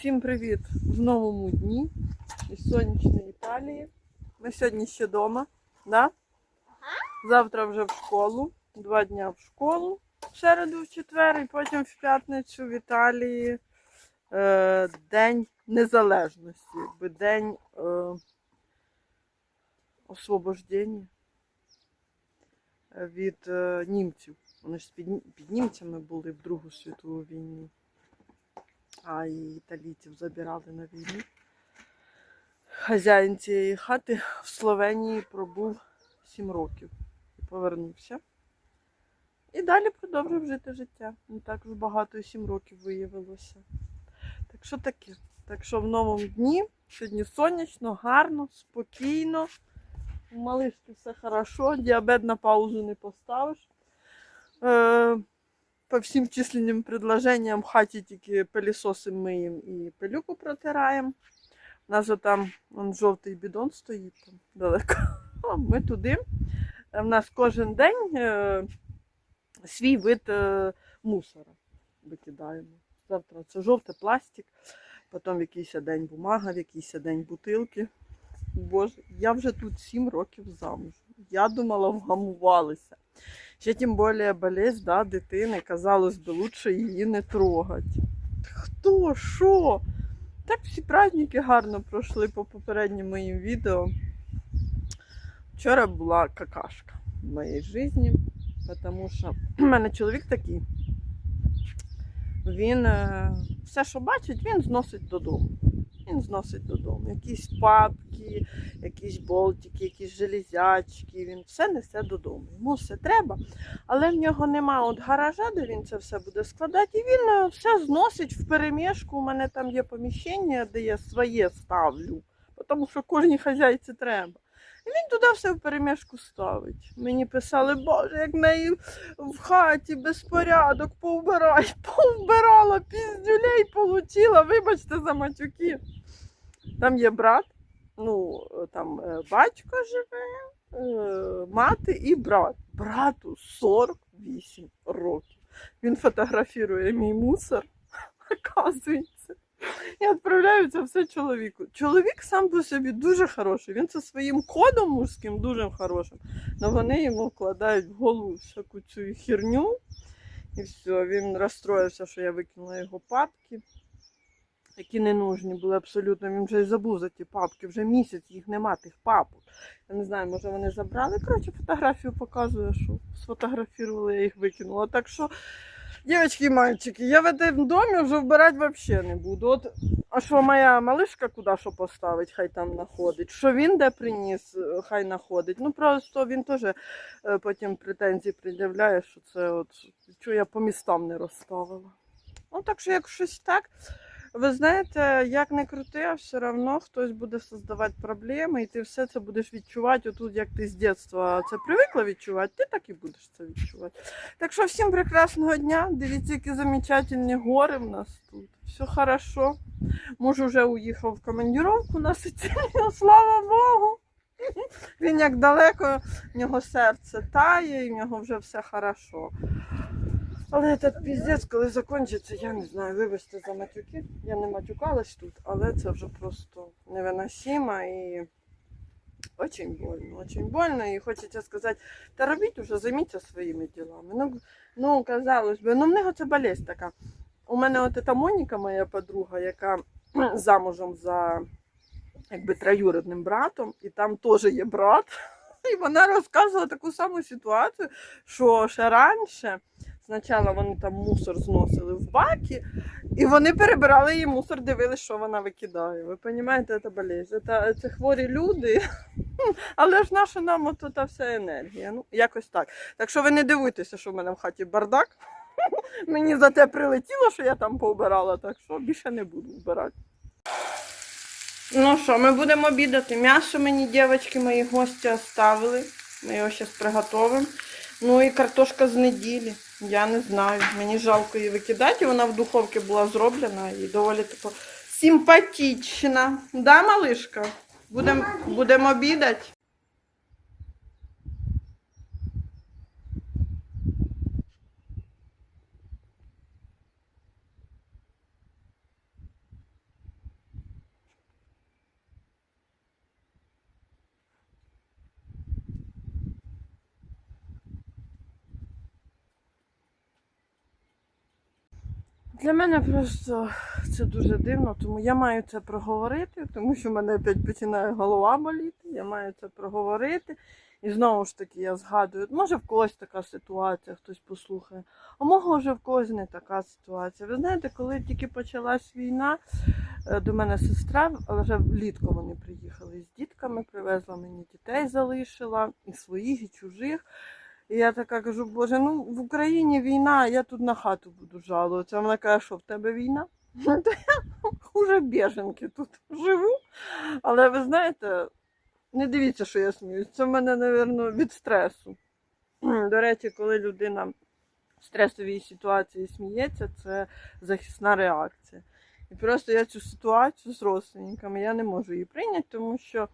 Всім привіт в новому дні із сонячної Італії. Ми сьогодні ще вдома, да? завтра вже в школу, два дня в школу, в середу, в четвер, і потім в п'ятницю в Італії е, День Незалежності, якби День е, освобождення від е, німців. Вони ж під, під німцями були в Другу світову війну а і італійців забирали на війну. Хазяїн цієї хати в Словенії пробув 7 років і повернувся. І далі продовжив жити життя. Не так вже багато і 7 років виявилося. Так що таке? Так що в новому дні сьогодні сонячно, гарно, спокійно. У малишки все хорошо, діабет на паузу не поставиш. Е, по всім численним предложенням в хаті тільки пилісоси миємо і пилюку протираємо. У нас там жовтий бідон стоїть там далеко. Ми туди. У нас кожен день е, свій вид е, мусора викидаємо. Завтра це жовтий пластик, потім якийсь день бумага, якийсь день бутилки. Боже, я вже тут 7 років замуж. Я думала, вгамувалися. Ще тим більше болезнь да, дитини, казалось би, лучше її не трогати. Хто? Що? Так всі праздники гарно пройшли по попереднім моїм відео. Вчора була какашка в моїй житті, тому що в мене чоловік такий. Він е, все, що бачить, він зносить додому. Він зносить додому. Якісь папки, якісь болтики, якісь железячки. Він все несе додому. Йому все треба. Але в нього нема от гаража, де він це все буде складати. І він е, все зносить в перемішку. У мене там є поміщення, де я своє ставлю. Тому що кожній хазяйці треба. І він туди все в перемішку ставить. Мені писали, боже, як неї в хаті безпорядок, повбирай, повбирала, піздюлей получила, вибачте за матюки. Там є брат, ну там е, батько живе, е, мати і брат. Брату 48 років. Він фотографірує мій мусор, оказується. І відправляю це все чоловіку. Чоловік сам по собі дуже хороший. Він це своїм кодом мужським дуже хорошим. Але вони йому вкладають в голову всяку цю херню. І все, він розстроївся, що я викинула його папки, які не нужні були абсолютно. Він вже забув за ті папки, вже місяць їх нема, тих папок. Я не знаю, може вони забрали. Коротше, фотографію показує, що сфотографували, я їх викинула. Так що, дівчатки і мальчики, я в цьому домі вже вбирати взагалі не буду. От, а що моя малишка куди що поставить, хай там знаходить. Що він де приніс, е, хай знаходить. Ну просто він теж е, потім претензії пред'являє, що це от що я по містам не розставила. Ну так що як щось так. Ви знаєте, як не крути, а все одно хтось буде создавати проблеми, і ти все це будеш відчувати отут, як ти з дитинства це привикла відчувати, ти так і будеш це відчувати. Так що всім прекрасного дня. Дивіться, які замечательні гори в нас тут. Все хорошо. Муж вже уїхав в командировку на Сицилію, слава Богу. Він як далеко, в нього серце тає, і в нього вже все хорошо. Але этот піздець, коли закінчиться, я не знаю, вибачте за матюки. Я не матюкалась тут, але це вже просто невиносимо і очень больно, очень больно. І хочеться сказати, та робіть уже, займіться своїми ділами. Ну, ну казалось би, ну в нього це болезнь така. У мене от та Моніка, моя подруга, яка замужем за якби троюрідним братом, і там теж є брат. І вона розказувала таку саму ситуацію, що ще раніше спочатку вони там мусор зносили в баки, і вони перебирали її мусор, дивилися, що вона викидає. Ви розумієте, це болезнь. Це, це хворі люди. Але ж наша нам от та вся енергія. Ну, якось так. Так що ви не дивуйтеся, що в мене в хаті бардак. Мені за те прилетіло, що я там повбирала, так що більше не буду вбирати. Ну що, ми будемо обідати. М'ясо мені дівчатки, мої гості оставили. Ми його зараз приготуємо. Ну і картошка з неділі. Я не знаю. Мені жалко її викидати. Вона в духовці була зроблена і доволі тако симпатична. Да, малишка? Будемо будем обідати. Для мене просто це дуже дивно, тому я маю це проговорити, тому що в мене опять починає голова боліти. Я маю це проговорити. І знову ж таки я згадую, може в когось така ситуація, хтось послухає, а може в когось не така ситуація. Ви знаєте, коли тільки почалась війна, е, до мене сестра, вже влітку вони приїхали з дітками, привезла мені дітей, залишила, і своїх, і чужих. І я така кажу, боже, ну в Україні війна, я тут на хату буду жалуватися. Вона каже, що в тебе війна? Ну, То я хуже біженки тут живу. Але ви знаєте, не дивіться, що я сміюсь. Це в мене, мабуть, від стресу. До речі, коли людина в стресовій ситуації сміється, це захисна реакція. І просто я цю ситуацію з родственниками я не можу її прийняти, тому що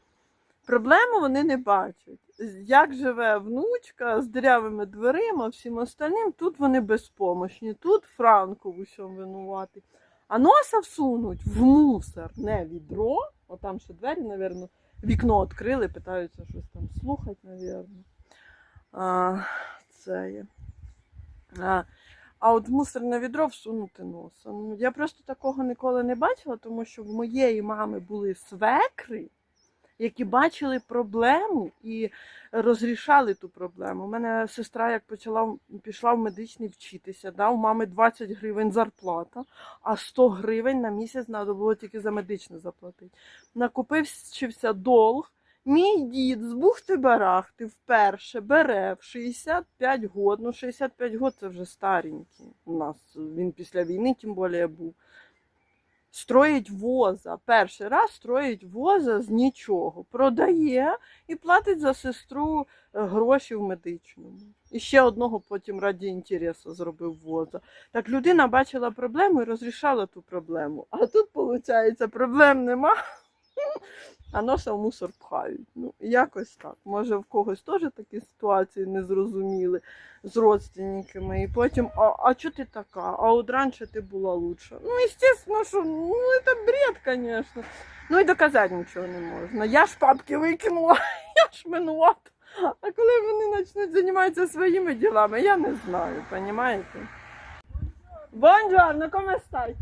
проблему вони не бачать. Як живе внучка з дирявими дверима, всім остальним, тут вони безпомощні, тут Франко в усьому винуватий. А носа всунуть в мусор, не відро, отам ще двері, мабуть, вікно відкрили, питаються щось там слухати, мабуть. Це є. А, а от мусорне відро всунути носа. Я просто такого ніколи не бачила, тому що в моєї мами були свекри, які бачили проблему і розрішали ту проблему. У мене сестра, як почала пішла в медичний вчитися, да, у мами 20 гривень зарплата, а 100 гривень на місяць треба було тільки за медичне заплатити. Накопився долг. Мій дід з бухти барахти вперше бере в 65 год. Ну, 65 год це вже старенький. У нас він після війни, тим більше був. Строїть воза. Перший раз строїть воза з нічого. Продає і платить за сестру е, гроші в медичному. І ще одного потім раді інтересу зробив воза. Так людина бачила проблему і розрішала ту проблему. А тут, виходить, проблем нема. А носа в мусор пхають. Ну, якось так. Може, в когось теж такі ситуації не зрозуміли з родственниками. І потім, а, а чого ти така? А от раніше ти була лучше. Ну, естественно, що ну, це бред, звісно. Ну і доказати нічого не можна. Я ж папки викинула, я ж винувата. А коли вони почнуть займатися своїми ділами, я не знаю, розумієте? Buongiorno, come stai?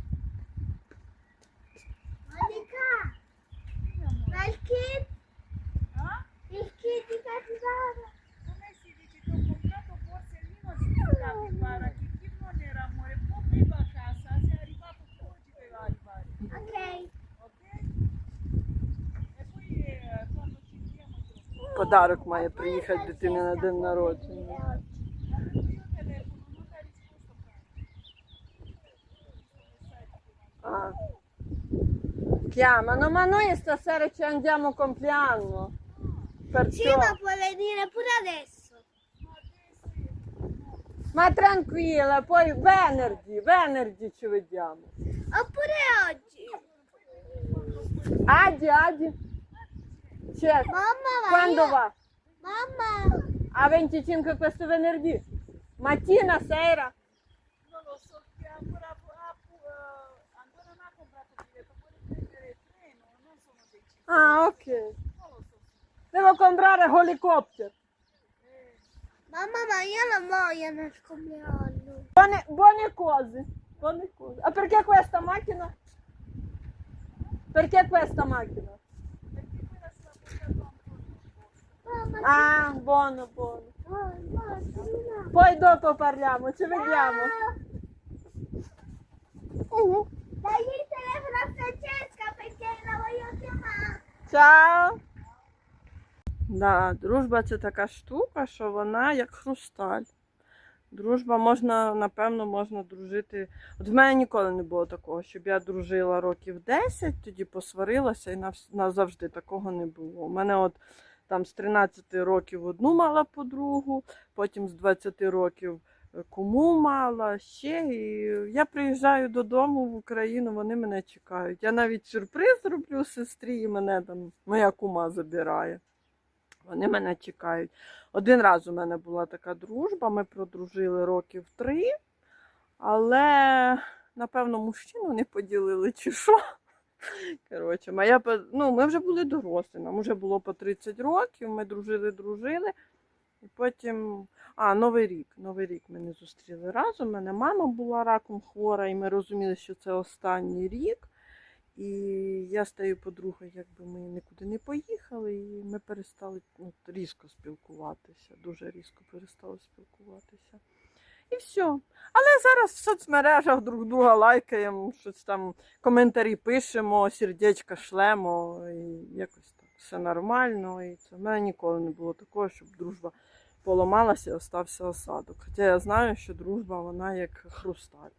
Monica, ma il kit? Il kit di capitano? Come si dice che ho comprato borsellino di capibara che chi non era amore poi prima a casa se è arrivato oggi doveva arrivare Ok. ok e poi eh, quando ci vediamo Подарок має приїхати дитині на день народження. Adesso Chiamano, ma noi stasera ci andiamo a compleanno. Sì, Perciò... ma puoi venire pure adesso. Ma tranquilla, poi venerdì, venerdì ci vediamo. Oppure oggi. Adi, Adi. Certo. Mamma, ma Quando io- va? Mamma, A 25 questo venerdì? Mattina, sera? Ah, ok. Devo comprare helicopter. mamma, ma io non voglio nel compleanno. Buone, buone cose. Buone cose. Ah, perché questa macchina? Perché questa macchina? perché quella Ah, buono, buono. Poi dopo parliamo, ci vediamo. Uh, Dai Ciao. Да, дружба це така штука, що вона як хрусталь. Дружба можна, напевно, можна дружити. От в мене ніколи не було такого, щоб я дружила років 10, тоді посварилася і назавжди такого не було. У мене от там з 13 років одну мала подругу, потім з 20 років кому мала ще. І я приїжджаю додому в Україну, вони мене чекають. Я навіть сюрприз роблю сестрі, і мене там моя кума забирає. Вони мене чекають. Один раз у мене була така дружба, ми продружили років три, але, напевно, мужчину не поділили чи що. Коротше, моя, ну, ми вже були дорослі, нам вже було по 30 років, ми дружили, дружили. І потім, а, Новий рік. Новий рік ми не зустріли разом. У мене мама була раком хвора, і ми розуміли, що це останній рік. І я з тією подругою, якби ми нікуди не поїхали, і ми перестали ну, різко спілкуватися. Дуже різко перестали спілкуватися. І все. Але зараз в соцмережах друг друга лайкаємо, щось там коментарі пишемо, сердечка шлемо, і якось так. Все нормально. І це в мене ніколи не було такого, щоб дружба поламалася і остався осадок. Хоча я знаю, що дружба вона як хрусталь.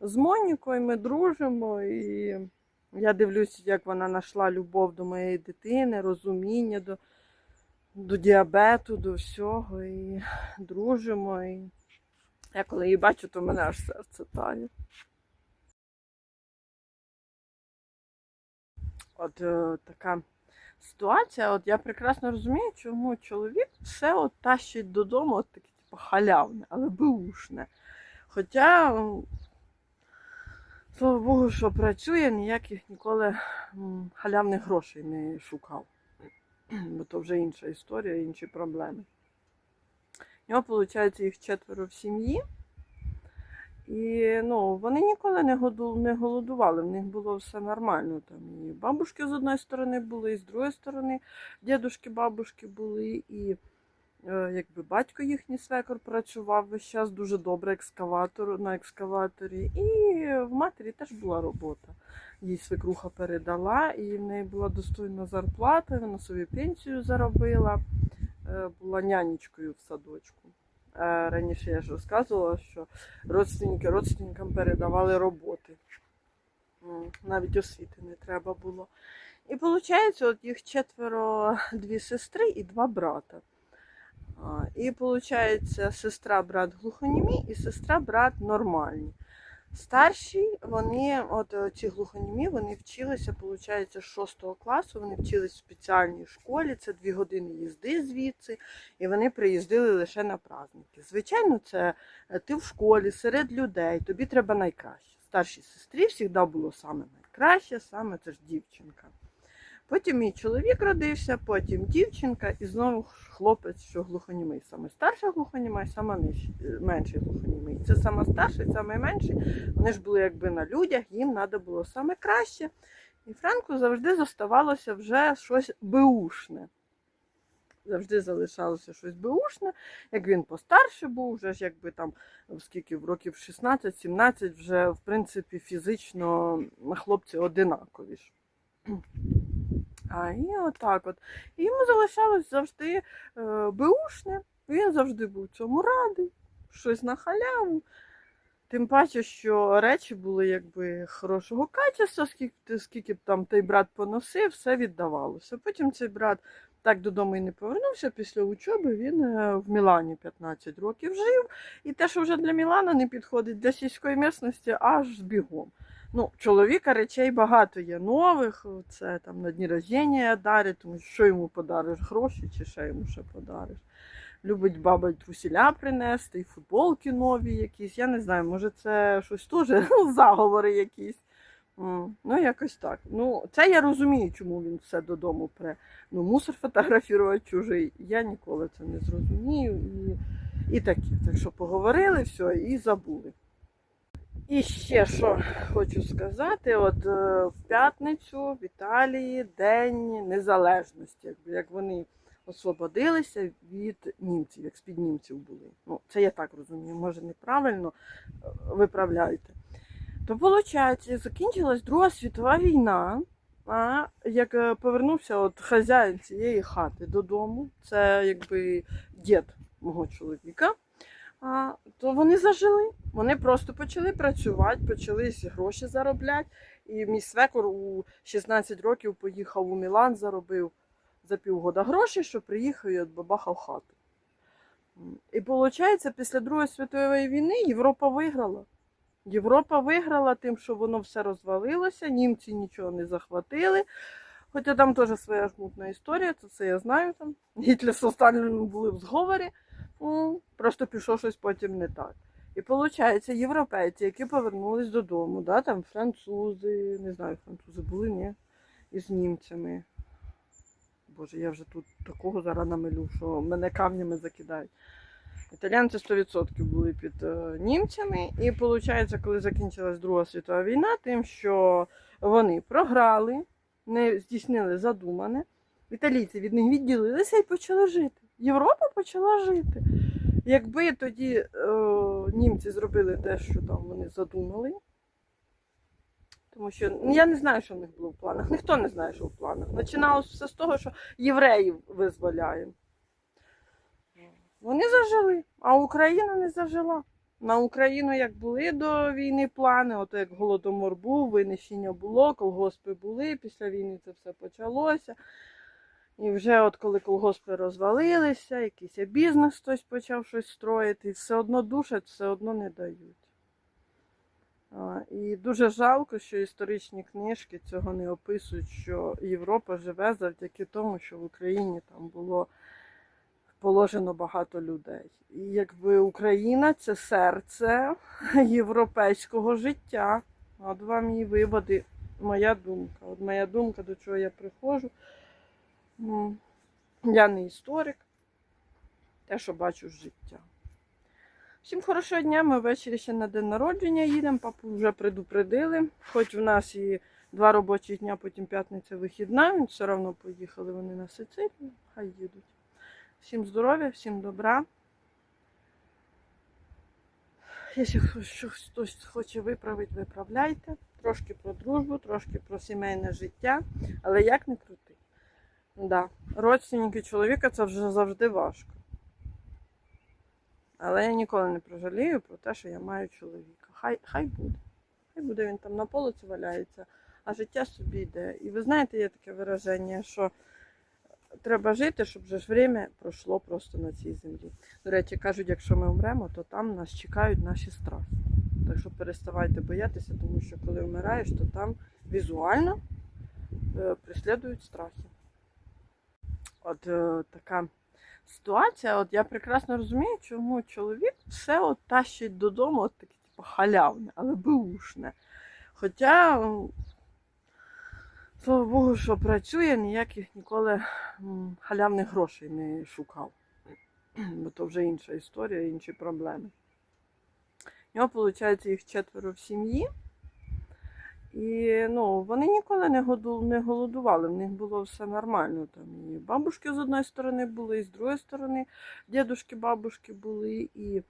З Монікою ми дружимо, і я дивлюся, як вона знайшла любов до моєї дитини, розуміння до, до діабету, до всього. І дружимо. І я коли її бачу, то мене аж серце тає. От е, така ситуація, от я прекрасно розумію, чому чоловік все от тащить додому, от таке, типу, халявне, але беушне. Хоча, слава Богу, що працює, ніяких ніколи халявних грошей не шукав. Бо то вже інша історія, інші проблеми. У нього, виходить, їх четверо в сім'ї. І ну, вони ніколи не, не голодували, в них було все нормально. Там і бабушки з одної сторони були, і з другої сторони дідушки, бабушки були, і е, якби батько їхній свекор працював весь час дуже добре екскаватор, на екскаваторі. І в матері теж була робота. Їй свекруха передала, і в неї була достойна зарплата, вона собі пенсію заробила, е, була нянечкою в садочку. Раніше я ж розказувала, що родственники родственникам передавали роботи. Навіть освіти не треба було. І виходить, от їх четверо дві сестри і два брата. І виходить, сестра, брат глухонімі і сестра, брат нормальні. Старші, вони, от е, ці глухонімі, вони вчилися, виходить, з 6 класу, вони вчились в спеціальній школі, це дві години їзди звідси, і вони приїздили лише на праздники. Звичайно, це е, ти в школі, серед людей, тобі треба найкраще. Старшій сестрі завжди було саме найкраще, саме це ж дівчинка. Потім мій чоловік родився, потім дівчинка і знову хлопець, що глухонімий. Саме старша глухоніма і саме менший глухонімий. Це саме старший, саме менший. Вони ж були якби на людях, їм треба було саме краще. І Франку завжди зоставалося вже щось беушне. Завжди залишалося щось беушне. Як він постарше був, вже ж якби там скільки років 16-17, вже в принципі фізично хлопці одинакові. А і отак от. І йому залишалось завжди е, беушне. Він завжди був цьому радий, щось на халяву. Тим паче, що речі були якби хорошого качества, скільки, скільки б там той брат поносив, все віддавалося. Потім цей брат так додому і не повернувся. Після учоби він е, в Мілані 15 років жив. І те, що вже для Мілана не підходить для сільської місності, аж з бігом. Ну, чоловіка речей багато є нових, це там на дні рождення дарять, тому що йому подариш гроші, чи ще йому ще подариш. Любить баба трусіля принести, і футболки нові якісь. Я не знаю, може це щось теж заговори якісь. Ну, якось так. Ну, це я розумію, чому він все додому пре. Ну, мусор фотографувати чужий. Я ніколи це не зрозумію. І, і таке. Так що поговорили, все, і забули. І ще що хочу сказати: от е, в п'ятницю в Італії День Незалежності, як вони освободилися від німців, як з-під німців були. Ну, це я так розумію, може неправильно е, виправляйте. То виходить, закінчилась Друга світова війна. А як е, повернувся от хазяїн цієї хати додому, це якби дід мого чоловіка а, то вони зажили. Вони просто почали працювати, почали гроші заробляти. І мій свекор у 16 років поїхав у Мілан, заробив за півгода гроші, що приїхав і бабахав хату. І виходить, після Другої світової війни Європа виграла. Європа виграла тим, що воно все розвалилося, німці нічого не захватили. Хоча там теж своя жмутна історія, це, це я знаю там. Гітлер з Сталіном були в зговорі. Просто пішло щось потім не так. І виходить, європейці, які повернулись додому, да, там французи, не знаю, французи були, ні, із німцями. Боже, я вже тут такого зараз намилю, що мене камнями закидають. Італійці 100% були під е, німцями. І виходить, коли закінчилась Друга світова війна, тим, що вони програли, не здійснили задумане. Італійці від них відділилися і почали жити. Європа почала жити. Якби тоді е, німці зробили те, що там вони задумали. Тому що ну, я не знаю, що в них було в планах. Ніхто не знає, що в планах. Починалося все з того, що євреїв визволяємо. Вони зажили, а Україна не зажила. На Україну як були до війни плани, ото як голодомор був, винищення було, колгоспи були, після війни це все почалося. І вже от коли колгоспи розвалилися, якийсь бізнес хтось почав щось строїти, і все одно душать, все одно не дають. І дуже жалко, що історичні книжки цього не описують, що Європа живе завдяки тому, що в Україні там було положено багато людей. І якби Україна це серце європейського життя. От вам і виводи, моя думка. От моя думка, до чого я приходжу. М, Я не історик, те, що бачу з життя. Всім хорошого дня. Ми ввечері ще на день народження їдемо. Папу вже предупредили. Хоч в нас і два робочі дня, потім п'ятниця вихідна. Все одно поїхали вони на Сицилію. Хай їдуть. Всім здоров'я, всім добра. Якщо хтось хоче виправити, виправляйте. Трошки про дружбу, трошки про сімейне життя, але як не крути. Да. Родственники чоловіка це вже завжди важко. Але я ніколи не прожалію про те, що я маю чоловіка. Хай, хай буде. Хай буде він там на полиці валяється, а життя собі йде. І ви знаєте, є таке вираження, що треба жити, щоб же ж время пройшло просто на цій землі. До речі, кажуть, якщо ми вмремо, то там нас чекають наші страхи. Так що переставайте боятися, тому що коли вмираєш, то там візуально е, преслідують страхи. От е, така ситуація, от я прекрасно розумію, чому чоловік все от тащить додому, от таке, типу, халявне, але беушне. Хоча, слава Богу, що працює, ніяких ніколи халявних грошей не шукав. Бо то вже інша історія, інші проблеми. У нього, виходить, їх четверо в сім'ї. І ну, вони ніколи не, не голодували, в них було все нормально. Там і бабушки з одної сторони були, і з другої сторони дідушки, бабушки були, і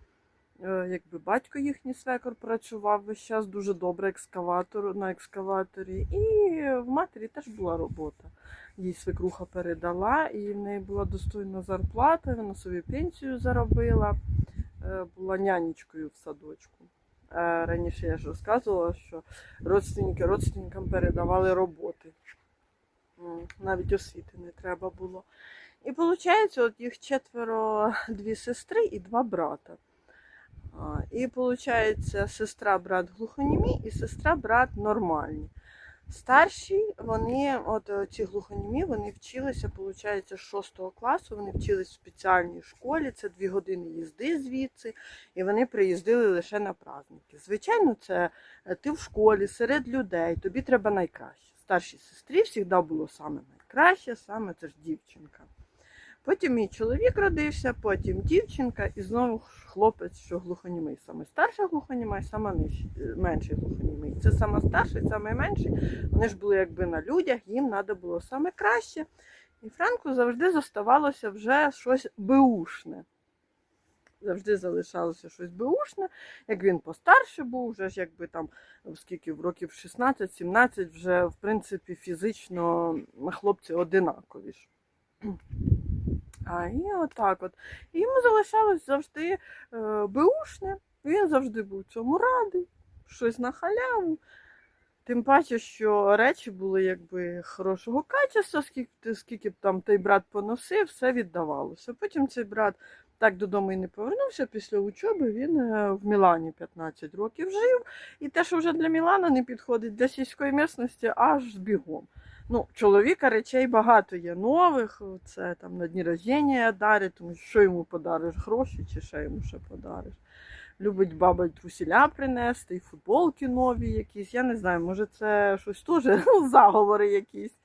е, якби батько їхній свекор працював весь час дуже добре екскаватор, на екскаваторі. І в матері теж була робота. Їй свекруха передала, і в неї була достойна зарплата, вона собі пенсію заробила, е, була нянечкою в садочку. Е, Раніше я ж розказувала, що родственники родственникам передавали роботи. Навіть освіти не треба було. І виходить, от їх четверо, дві сестри і два брата. І виходить, сестра, брат глухонімі і сестра, брат нормальні. Старші, вони, от е, ці глухонімі, вони вчилися, виходить, з 6 класу, вони вчились в спеціальній школі, це дві години їзди звідси, і вони приїздили лише на праздники. Звичайно, це е, ти в школі, серед людей, тобі треба найкраще. Старшій сестрі завжди було саме найкраще, саме це ж дівчинка. Потім мій чоловік родився, потім дівчинка і знову хлопець, що глухонімий. Саме старша глухоніма і менший глухонімий. Це саме старший, саме менший. Вони ж були якби на людях, їм треба було саме краще. І Франку завжди зоставалося вже щось беушне. Завжди залишалося щось беушне. Як він постарше був, вже ж якби там скільки років 16-17, вже в принципі фізично хлопці одинакові ж. А і отак от. Йому залишалось завжди е, беушне. Він завжди був цьому радий, щось на халяву. Тим паче, що речі були якби хорошого качества, скільки, скільки б там той брат поносив, все віддавалося. Потім цей брат так додому і не повернувся після учоби. Він е, в Мілані 15 років жив. І те, що вже для Мілана не підходить для сільської місності, аж бігом. Ну, чоловіка речей багато є нових. Це там на дні рождення дарить, тому що йому подариш гроші, чи що йому ще подариш. Любить баба трусіля принести, і футболки нові якісь. Я не знаю, може це щось теж заговори якісь.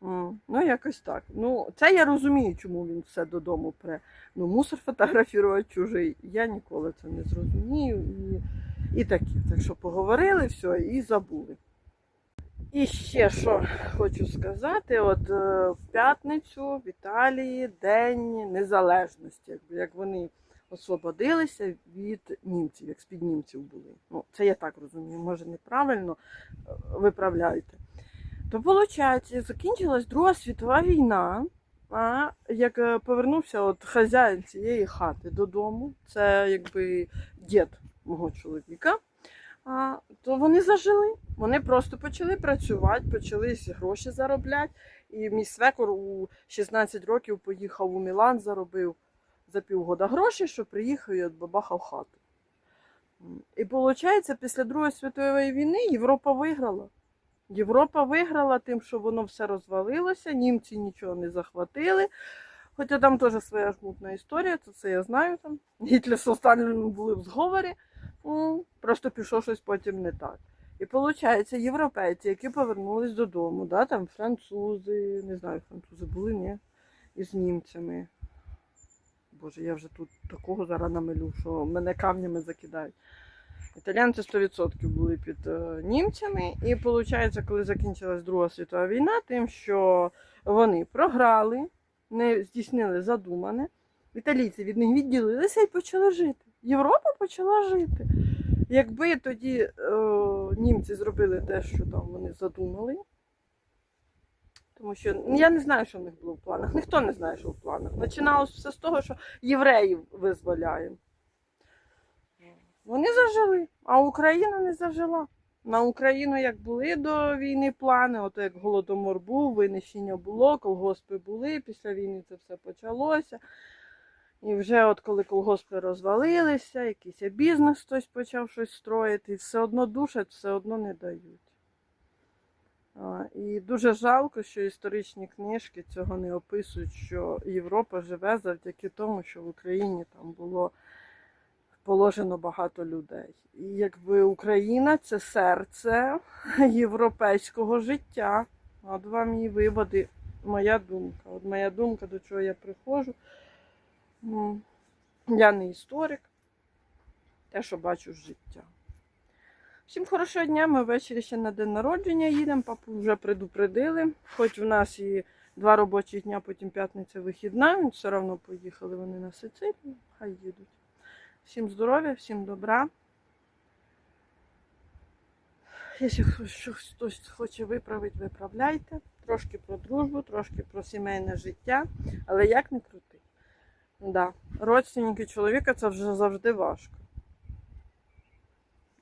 Ну, якось так. Ну, це я розумію, чому він все додому пре. Ну, мусор фотографувати чужий. Я ніколи це не зрозумію. І, і таке. Так що поговорили, все, і забули. І ще що хочу сказати: от е, в п'ятницю в Італії День Незалежності, як вони освободилися від німців, як з-під німців були. Ну, це я так розумію, може неправильно е, виправляйте. То виходить, закінчилась Друга світова війна. А як е, повернувся от хазяїн цієї хати додому, це якби дід мого чоловіка, а, то вони зажили. Вони просто почали працювати, почали гроші заробляти. І мій свекор у 16 років поїхав у Мілан, заробив за півгода гроші, що приїхав і отбабахав хату. І виходить, після Другої світової війни Європа виграла. Європа виграла тим, що воно все розвалилося, німці нічого не захватили. Хоча там теж своя жмутна історія, це, це я знаю там. Гітлер з Сталіном були в зговорі, просто пішло щось потім не так. І виходить, європейці, які повернулись додому, да, там французи, не знаю, французи були, ні, із німцями. Боже, я вже тут такого зараз намилю, що мене камнями закидають. Італійці 100% були під е, німцями. І виходить, коли закінчилась Друга світова війна, тим, що вони програли, не здійснили задумане. Італійці від них відділилися і почали жити. Європа почала жити. Якби тоді е, німці зробили те, що там вони задумали. Тому що ну, я не знаю, що в них було в планах. Ніхто не знає, що в планах. Починалося все з того, що євреїв визволяємо. Вони зажили, а Україна не зажила. На Україну як були до війни плани, ото як голодомор був, винищення було, колгоспи були, після війни це все почалося. І вже от коли колгоспи розвалилися, якийсь бізнес хтось почав щось строїти, і все одно душать, все одно не дають. І дуже жалко, що історичні книжки цього не описують, що Європа живе завдяки тому, що в Україні там було положено багато людей. І якби Україна це серце європейського життя. От вам і виводи, моя думка. От моя думка, до чого я приходжу. Ну, Я не історик, те, що бачу з життя. Всім хорошого дня, ми ввечері ще на день народження їдемо, папу вже предупредили. Хоч в нас і два робочі дня, потім п'ятниця вихідна, все одно поїхали вони на Сицилію, хай їдуть. Всім здоров'я, всім добра. Якщо хтось хоче виправити, виправляйте. Трошки про дружбу, трошки про сімейне життя, але як не крути. Да. Родственники чоловіка це вже завжди важко.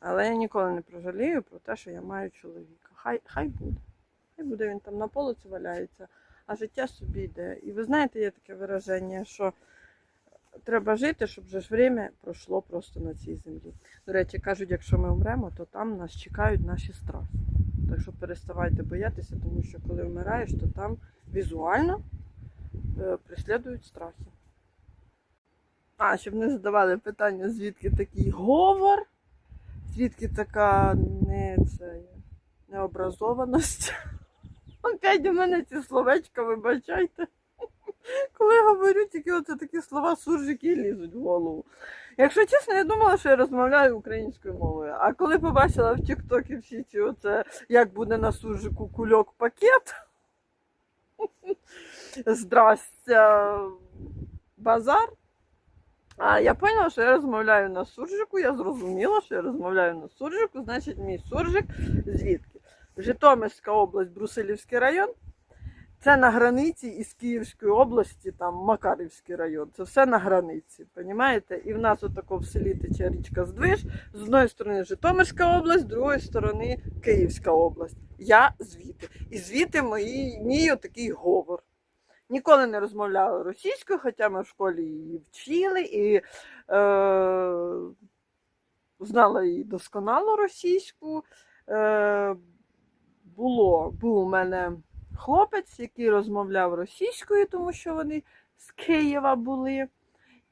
Але я ніколи не прожалію про те, що я маю чоловіка. Хай, хай буде. Хай буде він там на полиці валяється, а життя собі йде. І ви знаєте, є таке вираження, що треба жити, щоб вже ж время пройшло просто на цій землі. До речі, кажуть, якщо ми вмремо, то там нас чекають наші страхи. Так що переставайте боятися, тому що коли вмираєш, то там візуально е, преслідують страхи. А, щоб не задавали питання, звідки такий говор, звідки така не, це, необразованість. Опять у мене ці словечка, вибачайте. Коли говорю, тільки оце такі слова суржики лізуть в голову. Якщо чесно, я думала, що я розмовляю українською мовою. А коли побачила в Тіктокі всі ці оце, як буде на суржику кульок пакет. Здрастя, базар. А я поняла, що я розмовляю на суржику, я зрозуміла, що я розмовляю на суржику, значить мій суржик звідки? Житомирська область, Брусилівський район. Це на границі із Київської області, там Макарівський район. Це все на границі, розумієте? І в нас отако в селі тече річка Здвиж. З одної сторони Житомирська область, з другої сторони Київська область. Я звідти. І звідти мої, мій отакий говор. Ніколи не розмовляла російською, хоча ми в школі її вчили і е, знала її досконало російську. Е, було, був у мене хлопець, який розмовляв російською, тому що вони з Києва були.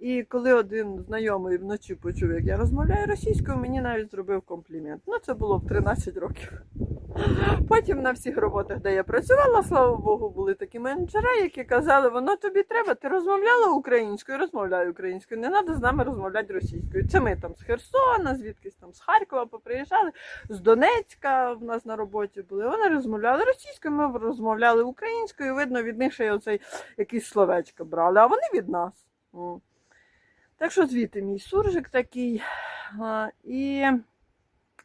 І коли один знайомий вночі почув, як я розмовляю російською, мені навіть зробив комплімент. Ну, це було в 13 років. Потім на всіх роботах, де я працювала, слава Богу, були такі менеджери, які казали, воно тобі треба, ти розмовляла українською, розмовляй українською, не треба з нами розмовляти російською. Це ми там з Херсона, звідкись там з Харкова поприїжджали, з Донецька в нас на роботі були. Вони розмовляли російською, ми розмовляли українською. Видно, від них ще й оцей якісь словечка брали, а вони від нас. Так що звідти мій суржик такий. І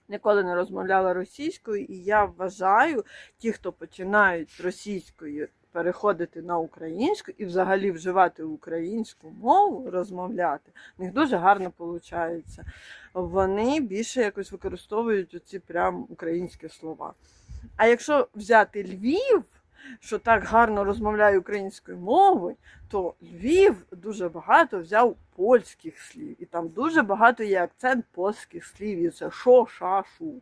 ніколи не розмовляла російською, і я вважаю, ті, хто починають з російської переходити на українську і взагалі вживати українську мову, розмовляти, в них дуже гарно виходить. Вони більше якось використовують оці прям українські слова. А якщо взяти Львів, що так гарно розмовляє українською мовою, то Львів дуже багато взяв польських слів. І там дуже багато є акцент польських слів. І це шо, ша, шу,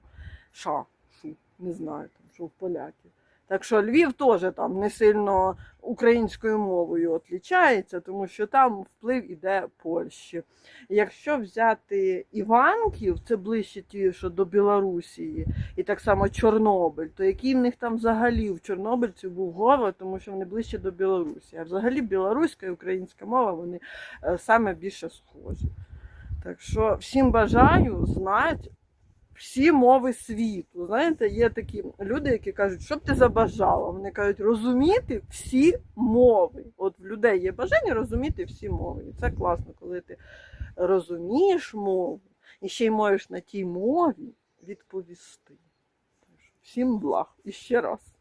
ша, шу. Не знаю, там, що в поляків. Так що Львів теж там не сильно українською мовою отлічається, тому що там вплив іде Польщі. Якщо взяти Іванків, це ближче ті, що до Білорусії, і так само Чорнобиль, то який в них там взагалі в Чорнобильці був город, тому що вони ближче до Білорусі. А взагалі білоруська і українська мова вони е, саме більше схожі. Так що всім бажаю знати всі мови світу. Знаєте, є такі люди, які кажуть, що б ти забажала? Вони кажуть, розуміти всі мови. От в людей є бажання розуміти всі мови. І це класно, коли ти розумієш мову і ще й можеш на тій мові відповісти. Всім благ і ще раз.